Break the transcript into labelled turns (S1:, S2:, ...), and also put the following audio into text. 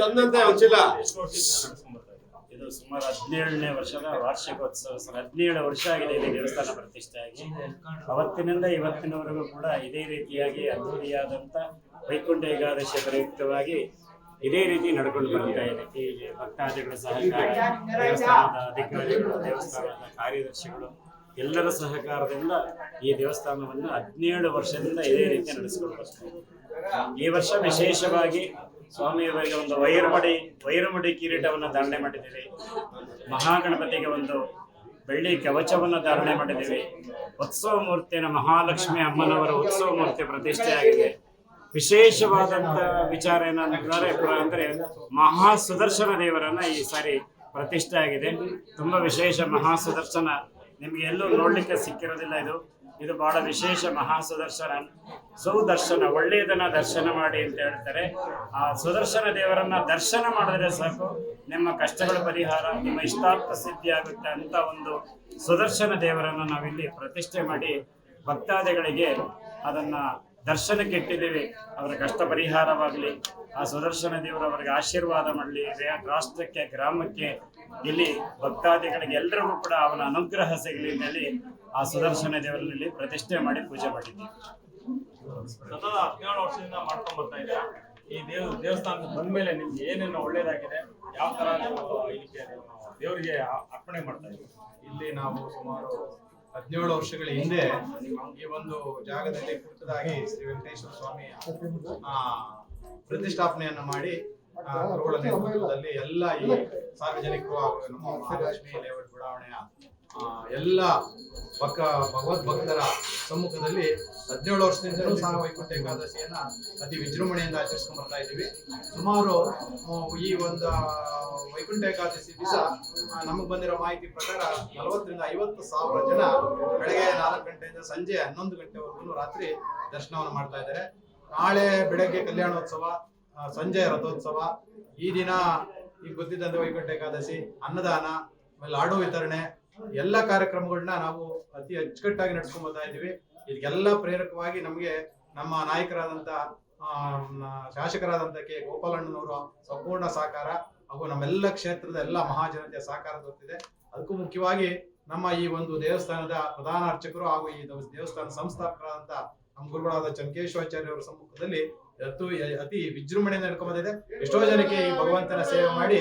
S1: ತಂದಂತೆ?
S2: ಇದು ಸುಮಾರು ಹದಿನೇಳನೇ ವರ್ಷದ ವಾರ್ಷಿಕೋತ್ಸವ ಸರ್. ಹದಿನೇಳು ವರ್ಷ ಆಗಿದೆ ಇಲ್ಲಿ ದೇವಸ್ಥಾನ ಪ್ರತಿಷ್ಠೆಯಾಗಿ. ಅವತ್ತಿನಿಂದ ಇವತ್ತಿನವರೆಗೂ ಕೂಡ ಇದೇ ರೀತಿಯಾಗಿ ಅದ್ದೂರಿಯಾದಂಥ ವೈಕುಂಠ ಏಕಾದಶಿ ಪ್ರಯುಕ್ತವಾಗಿ ಇದೇ ರೀತಿ ನಡ್ಕೊಂಡು ಬರ್ತಾ ಇದೆ. ಈ ಭಕ್ತಾದಿಗಳ ಸಹಕಾರ, ದೇವಸ್ಥಾನದ ಅಧಿಕಾರಿಗಳು, ದೇವಸ್ಥಾನದ ಕಾರ್ಯದರ್ಶಿಗಳು, ಎಲ್ಲರ ಸಹಕಾರದಿಂದ ಈ ದೇವಸ್ಥಾನವನ್ನು ಹದಿನೇಳು ವರ್ಷದಿಂದ ಇದೇ ರೀತಿ ನಡೆಸಿಕೊಂಡು ಬರ್ತಾ ಈ ವರ್ಷ ವಿಶೇಷವಾಗಿ ಸ್ವಾಮಿಯವರಿಗೆ ಒಂದು ವೈರಮಡಿ ವೈರಮಡಿ ಕಿರೀಟವನ್ನು ಧಾರಣೆ ಮಾಡಿದ್ದೀವಿ. ಮಹಾಗಣಪತಿಗೆ ಒಂದು ಬೆಳ್ಳಿ ಕವಚವನ್ನು ಧಾರಣೆ ಮಾಡಿದ್ದೀವಿ. ಉತ್ಸವ ಮೂರ್ತಿಯನ್ನು ಮಹಾಲಕ್ಷ್ಮಿ ಅಮ್ಮನವರ ಉತ್ಸವ ಮೂರ್ತಿ ಪ್ರತಿಷ್ಠೆಯಾಗಿದೆ. ವಿಶೇಷವಾದಂತ ವಿಚಾರ ಏನಂದ್ರೆ, ಪುರ- ಅಂದ್ರೆ ಮಹಾ ಸುದರ್ಶನ ದೇವರನ್ನ ಈ ಸಾರಿ ಪ್ರತಿಷ್ಠೆ ಆಗಿದೆ ತುಂಬಾ ವಿಶೇಷ ಮಹಾ ಸುದರ್ಶನ ನಿಮ್ಗೆ ಎಲ್ಲೂ ನೋಡ್ಲಿಕ್ಕೆ ಸಿಕ್ಕಿರೋದಿಲ್ಲ ಇದು. ಇದು ಬಹಳ ವಿಶೇಷ ಮಹಾ ಸುದರ್ಶನ ಸುದರ್ಶನ, ಒಳ್ಳೆಯದನ್ನ ದರ್ಶನ ಮಾಡಿ ಅಂತ ಹೇಳ್ತಾರೆ. ಆ ಸುದರ್ಶನ ದೇವರನ್ನ ದರ್ಶನ ಮಾಡಿದ್ರೆ ಸಾಕು. ನಿಮ್ಮ ಕಷ್ಟಗಳ ಪರಿಹಾರ, ನಿಮ್ಮ ಇಷ್ಟಾರ್ಥ ಸಿದ್ಧಿ ಆಗುತ್ತೆ ಅಂತ ಒಂದು ಸುದರ್ಶನ ದೇವರನ್ನ ನಾವಿಲ್ಲಿ ಪ್ರತಿಷ್ಠೆ ಮಾಡಿ ಭಕ್ತಾದಿಗಳಿಗೆ ಅದನ್ನ ದರ್ಶನಕ್ಕೆ ಇಟ್ಟಿದ್ದೀವಿ. ಅವರ ಕಷ್ಟ ಪರಿಹಾರವಾಗಲಿ, ಆ ಸುದರ್ಶನ ದೇವರು ಅವರಿಗೆ ಆಶೀರ್ವಾದ ಮಾಡಲಿ ರಾಷ್ಟ್ರಕ್ಕೆ, ಗ್ರಾಮಕ್ಕೆ, ಇಲ್ಲಿ ಭಕ್ತಾದಿಗಳಿಗೆ ಎಲ್ಲರಿಗೂ ಕೂಡ ಅವನ ಅನುಗ್ರಹ ಸಿಗಲಿ ಅಂತೇಳಿ ಆ ಸುದರ್ಶನ ದೇವರಲ್ಲಿ ಪ್ರತಿಷ್ಠೆ ಮಾಡಿ ಪೂಜೆ ಮಾಡಿದ್ದೀವಿ.
S3: ಹದಿನೇಳು ವರ್ಷದಿಂದ ಮಾಡ್ಕೊಂಡ್ ಬರ್ತಾ ಇದ್ದೀರಾ ಈ ದೇವ ದೇವಸ್ಥಾನಕ್ಕೆ ಬಂದ್ಮೇಲೆ ನಿಮ್ಗೆ ಏನೇನು ಒಳ್ಳೇದಾಗಿದೆ? ಯಾವ ತರ ನೀವು ಇದಕ್ಕೆ ದೇವರಿಗೆ ಅರ್ಪಣೆ ಮಾಡ್ತಾ ಇದ್ದೀವಿ
S4: ಇಲ್ಲಿ ನಾವು ಸುಮಾರು ಹದಿನೇಳು ವರ್ಷಗಳ ಹಿಂದೆ ಈ ಒಂದು ಜಾಗದಲ್ಲಿ ಕುಳಿತದಾಗಿ ಶ್ರೀ ವೆಂಕಟೇಶ್ವರ ಸ್ವಾಮಿ ಆ, ಪ್ರತಿಷ್ಠಾಪನೆಯನ್ನು ಮಾಡಿ ಎಲ್ಲ ಈ ಸಾರ್ವಜನಿಕರು ನಮ್ಮ ಮಹಾಲಕ್ಷ್ಮಿ ಲೇಔಟ್ ಬಡಾವಣೆಯ ಎಲ್ಲ ಭಕ್ತ ಭಗವದ್ ಭಕ್ತರ ಸಮ್ಮುಖದಲ್ಲಿ ಹದಿನೇಳು ವರ್ಷದಿಂದಲೂ ಸಹ ವೈಕುಂಠ ಏಕಾದಶಿಯನ್ನ ಅತಿ ವಿಜೃಂಭಣೆಯಿಂದ ಆಚರಿಸ್ಕೊಂಡು ಬರ್ತಾ ಇದ್ದೀವಿ. ಸುಮಾರು ಈ ಒಂದು ವೈಕುಂಠ ಏಕಾದಶಿ ದಿವಸ ನಮಗೆ ಬಂದಿರೋ ಮಾಹಿತಿ ಪ್ರಕಾರ ನಲವತ್ತರಿಂದ ಐವತ್ತು ಸಾವಿರ ಜನ ಬೆಳಗ್ಗೆ ನಾಲ್ಕು ಗಂಟೆಯಿಂದ ಸಂಜೆ ಹನ್ನೊಂದು ಗಂಟೆವರೆಗೂ ರಾತ್ರಿ ದರ್ಶನವನ್ನು ಮಾಡ್ತಾ ಇದ್ದಾರೆ. ನಾಳೆ ಬೆಳಗ್ಗೆ ಕಲ್ಯಾಣೋತ್ಸವ ಸಂಜೆ ರಥೋತ್ಸವ, ಈ ದಿನ ಈಗ ಗೊತ್ತಿದ್ದಂತೆ ವೈಕುಂಠ ಏಕಾದಶಿ, ಅನ್ನದಾನ, ಆಮೇಲೆ ಲಾಡು ವಿತರಣೆ ಎಲ್ಲ ಕಾರ್ಯಕ್ರಮಗಳನ್ನ ನಾವು ಅತಿ ಅಚ್ಚುಕಟ್ಟಾಗಿ ನಡ್ಸ್ಕೊಂಡ್ ಬರ್ತಾ ಇದ್ದೀವಿ. ಇದಕ್ಕೆಲ್ಲ ಪ್ರೇರಕವಾಗಿ ನಮಗೆ ನಮ್ಮ ನಾಯಕರಾದಂತ ಶಾಸಕರಾದಂತ ಕೆ. ಗೋಪಾಲಣ್ಣನವರು ಸಂಪೂರ್ಣ ಸಹಕಾರ ಹಾಗೂ ನಮ್ಮೆಲ್ಲ ಕ್ಷೇತ್ರದ ಎಲ್ಲ ಮಹಾಜನತೆಯ ಸಹಕಾರ ದೊರೆತಿದೆ. ಅದಕ್ಕೂ ಮುಖ್ಯವಾಗಿ ನಮ್ಮ ಈ ಒಂದು ದೇವಸ್ಥಾನದ ಪ್ರಧಾನ ಅರ್ಚಕರು ಹಾಗೂ ಈ ದೇವಸ್- ದೇವಸ್ಥಾನ ಸಂಸ್ಥಾಪಕರಾದಂತ ನಮ್ಮ ಗುರುಗಳಾದ ಚಂಕೇಶ್ವಾಚಾರ್ಯ ಅವರ ಸಮ್ಮುಖದಲ್ಲಿ ಅತು ಅತಿ ವಿಜೃಂಭಣೆಯಿಂದ ನಡ್ಕೊಂಡ್ ಬಂದಿದೆ ಎಷ್ಟೋ ಜನಕ್ಕೆ ಈ ಭಗವಂತನ ಸೇವೆ ಮಾಡಿ